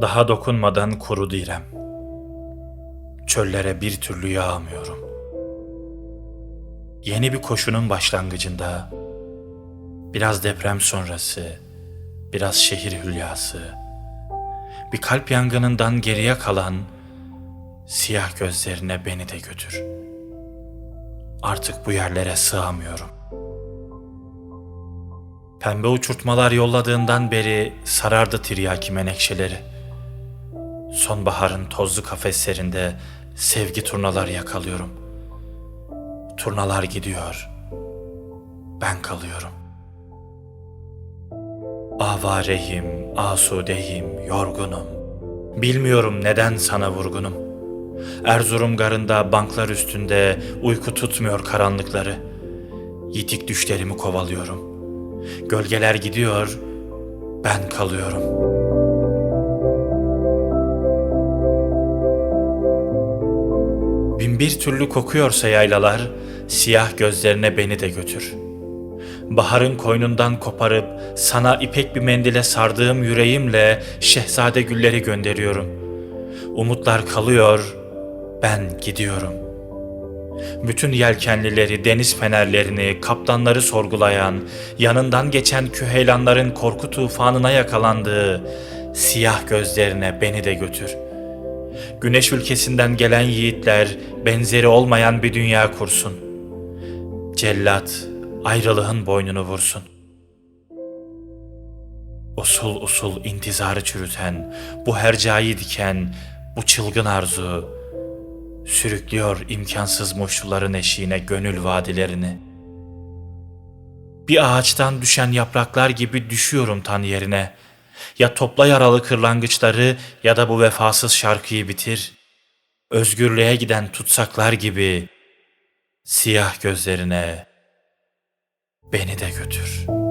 Daha dokunmadan kurudu İrem. Çöllere bir türlü yağamıyorum. Yeni bir koşunun başlangıcında biraz deprem sonrası, biraz şehir hülyası, bir kalp yangınından geriye kalan siyah gözlerine beni de götür. Artık bu yerlere sığamıyorum. Pembe uçurtmalar yolladığından beri sarardı tiryaki menekşeleri. Sonbaharın tozlu kafeslerinde sevgi turnalar yakalıyorum. Turnalar gidiyor. Ben kalıyorum. Avareyim, asudeyim, yorgunum. Bilmiyorum neden sana vurgunum. Erzurum garında banklar üstünde uyku tutmuyor karanlıkları. Yitik düşlerimi kovalıyorum. Gölgeler gidiyor, ben kalıyorum. Bin bir türlü kokuyorsa yaylalar, siyah gözlerine beni de götür. Baharın koynundan koparıp sana ipek bir mendile sardığım yüreğimle şehzade gülleri gönderiyorum. Umutlar kalıyor, ben gidiyorum. Bütün yelkenlileri, deniz fenerlerini, kaptanları sorgulayan, yanından geçen küheylanların korku tufanına yakalandığı siyah gözlerine beni de götür. Güneş ülkesinden gelen yiğitler benzeri olmayan bir dünya kursun. Cellat ayrılığın boynunu vursun. Usul usul intizarı çürüten, bu hercai diken, bu çılgın arzu, sürüklüyor imkansız muştuların eşiğine gönül vadilerini. Bir ağaçtan düşen yapraklar gibi düşüyorum tan yerine. Ya topla yaralı kırlangıçları ya da bu vefasız şarkıyı bitir. Özgürlüğe giden tutsaklar gibi siyah gözlerine beni de götür.''